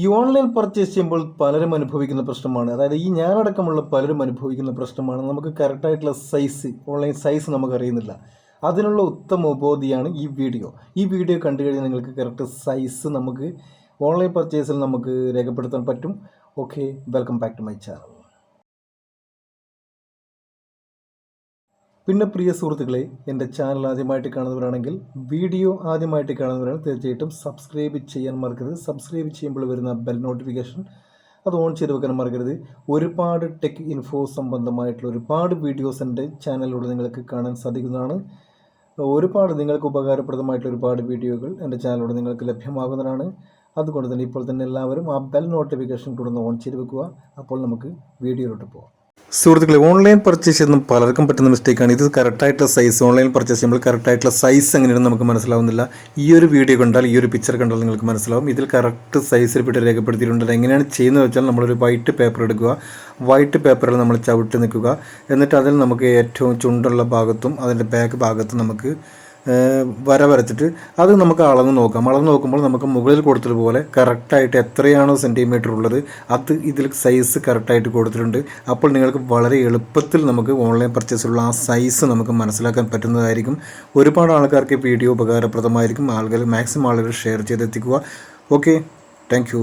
ഈ online purchase ചെയ്യുമ്പോൾ പലരും അനുഭവിക്കുന്ന പ്രശ്നമാണ്. അതായത് ഈ ഞാനടക്കമുള്ള പലരും അനുഭവിക്കുന്ന പ്രശ്നമാണ്. നമുക്ക് കറക്റ്റായിട്ടുള്ള സൈസ് ഓൺലൈൻ സൈസ് നമുക്കറിയുന്നില്ല. അതിനുള്ള ഉത്തമ ഉപോധിയാണ് ഈ വീഡിയോ ഈ വീഡിയോ കണ്ടു കഴിഞ്ഞാൽ നിങ്ങൾക്ക് കറക്റ്റ് സൈസ് നമുക്ക് ഓൺലൈൻ പർച്ചേസിൽ നമുക്ക് രേഖപ്പെടുത്താൻ പറ്റും. Okay welcome back to my channel പിന്നെ പ്രിയ സുഹൃത്തുക്കളെ എന്റെ ചാനൽ ആദ്യമായിട്ട് കാണുന്നവരാണെങ്കിൽ വീഡിയോ ആദ്യമായിട്ട് കാണുന്നവരാണ് തീർച്ചയായിട്ടും സബ്സ്ക്രൈബ് ചെയ്യാൻ മറക്കരുത്. സബ്സ്ക്രൈബ് ചെയ്യുമ്പോൾ വരുന്ന ബെൽ നോട്ടിഫിക്കേഷൻ അത് ഓൺ ചെയ്ത് വെക്കാൻ മറക്കരുത്. ഒരുപാട് ടെക് ഇൻഫോ സംബന്ധമായിട്ടുള്ള ഒരുപാട് വീഡിയോസ് എന്റെ ചാനലിലൂടെ നിങ്ങൾക്ക് കാണാൻ സാധിക്കുന്നതാണ്. ഒരുപാട് നിങ്ങൾക്ക് ഉപകാരപ്രദമായിട്ടുള്ള ഒരുപാട് വീഡിയോകൾ എന്റെ ചാനലിലൂടെ നിങ്ങൾക്ക് ലഭ്യമാകുന്നതാണ്. അതുകൊണ്ട് തന്നെ ഇപ്പോൾ തന്നെ എല്ലാവരും ആ ബെൽ നോട്ടിഫിക്കേഷൻ കൂടെ ഒന്ന് ഓൺ ചെയ്ത് വെക്കുക. അപ്പോൾ നമുക്ക് വീഡിയോയിലോട്ട് പോകാം സുഹൃത്തുക്കളെ ഓൺലൈൻ പർച്ചേസ് ചെയ്യുന്ന പലർക്കും പറ്റുന്ന മിസ്റ്റേക്കാണ് ഇത് കറക്റ്റായിട്ടുള്ള സൈസ് ഓൺലൈൻ പർച്ചേസ് ചെയ്യുമ്പോൾ കറക്റ്റായിട്ടുള്ള സൈസ് എങ്ങനെയാണ് നമുക്ക് മനസ്സിലാവുന്നില്ല. ഈ ഒരു വീഡിയോ കണ്ടാൽ ഈ ഒരു പിക്ചർ കണ്ടാൽ നിങ്ങൾക്ക് മനസ്സിലാവും. ഇതിൽ കറക്റ്റ് സൈസിൽ പെട്ട് രേഖപ്പെടുത്തിയിട്ടുണ്ട്. എങ്ങനെയാണ് ചെയ്യുന്നത് വെച്ചാൽ നമ്മളൊരു വൈറ്റ് പേപ്പർ എടുക്കുക. വൈറ്റ് പേപ്പറിൽ നമ്മൾ ചവിട്ടി നിൽക്കുക. എന്നിട്ട് അതിൽ നമുക്ക് ഏറ്റവും ചുണ്ടുള്ള ഭാഗത്തും അതിന്റെ ബാക്ക് ഭാഗത്തും നമുക്ക് വര വരച്ചിട്ട് അത് നമുക്ക് അളന്ന് നോക്കാം. അളന്ന് നോക്കുമ്പോൾ നമുക്ക് മുകളിൽ കൊടുത്തതുപോലെ കറക്റ്റായിട്ട് എത്രയാണോ സെന്റിമീറ്റർ ഉള്ളത് അത് ഇതിൽ സൈസ് കറക്റ്റായിട്ട് കൊടുത്തിട്ടുണ്ട്. അപ്പോൾ നിങ്ങൾക്ക് വളരെ എളുപ്പത്തിൽ നമുക്ക് ഓൺലൈൻ പർച്ചേസിലുള്ള ആ സൈസ് നമുക്ക് മനസ്സിലാക്കാൻ പറ്റുന്നതായിരിക്കും. ഒരുപാട് ആൾക്കാർക്ക് വീഡിയോ ഉപകാരപ്രദമായിരിക്കും. ആളുകൾ മാക്സിമം ആളുകൾ ഷെയർ ചെയ്തെത്തിക്കുക. Okay thank